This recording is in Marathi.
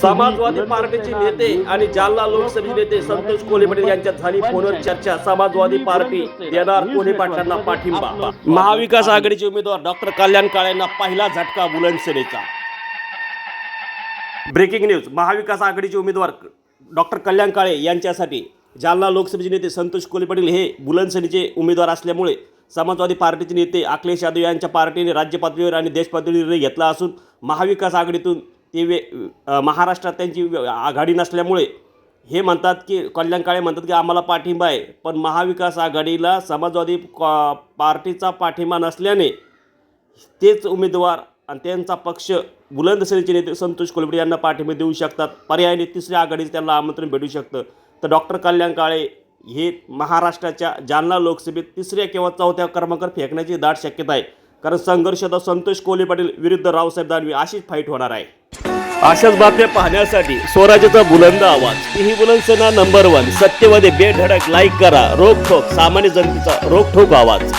समाजवादी पार्टीचे नेते आणि जालना लोकसभेचे नेते संतोष कोल्हे पाटील यांच्यात झाली फोनवर चर्चा. समाजवादी पार्टी देणार कोल्हे पाटलांना पाठिंबा. महाविकास आघाडीचे उमेदवार डॉक्टर कल्याण काळेंना पहिला झटका बुलंदसेनेचा ब्रेकिंग न्यूज महाविकास आघाडीचे उमेदवार डॉक्टर कल्याण काळे यांच्यासाठी जालना लोकसभेचे नेते संतोष कोल्हे पाटील हे बुलंदसेनेचे उमेदवार असल्यामुळे समाजवादी पार्टीचे नेते अखिलेश यादव यांच्या पार्टीने राज्य पातळीवर आणि देश पातळीवर निर्णय घेतला असून महाविकास आघाडीतून ते वे महाराष्ट्रात त्यांची आघाडी नसल्यामुळे हे म्हणतात की कल्याण काळे म्हणतात की आम्हाला पाठिंबा आहे. पण महाविकास आघाडीला समाजवादी कॉ- पार्टीचा पाठिंबा नसल्याने तेच उमेदवार आणि त्यांचा पक्ष बुलंदसेनेचे नेते संतोष कोलबडे यांना पाठिंबा देऊ शकतात. पर्यायाने तिसऱ्या आघाडीचं त्यांना आमंत्रण भेटू शकतं. तर डॉक्टर कल्याण काळे हे महाराष्ट्राच्या जालना लोकसभेत तिसऱ्या किंवा चौथ्या क्रमांकावर फेकण्याची दाट शक्यता आहे. कारण संघर्ष तर संतोष कोल्हे पाटील विरुद्ध रावसाहेब दानवे अशीच फाईट होणार आहे. अशाच बातम्या पाहण्यासाठी स्वराज्याचा बुलंद आवाज. ही बुलंद सेना नंबर वन सत्यवादी बेधडक लाईक करा. रोखोक सामान्य जनतेचा रोखोक आवाज.